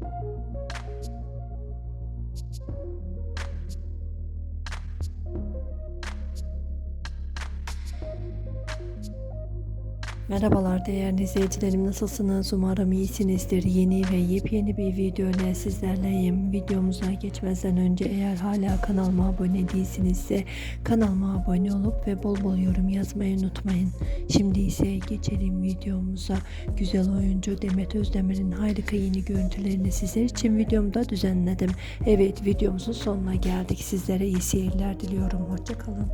Thank you. Merhabalar değerli izleyicilerim nasılsınız? Umarım iyisinizdir. Yeni ve yepyeni bir video ile sizlerleyim. Videomuza geçmeden önce eğer hala kanalıma abone değilsinizse kanalıma abone olup ve bol bol yorum yazmayı unutmayın. Şimdi ise geçelim videomuza. Güzel oyuncu Demet Özdemir'in harika yeni görüntülerini sizler için videomda düzenledim. Evet videomuzun sonuna geldik. Sizlere iyi seyirler diliyorum. Hoşçakalın.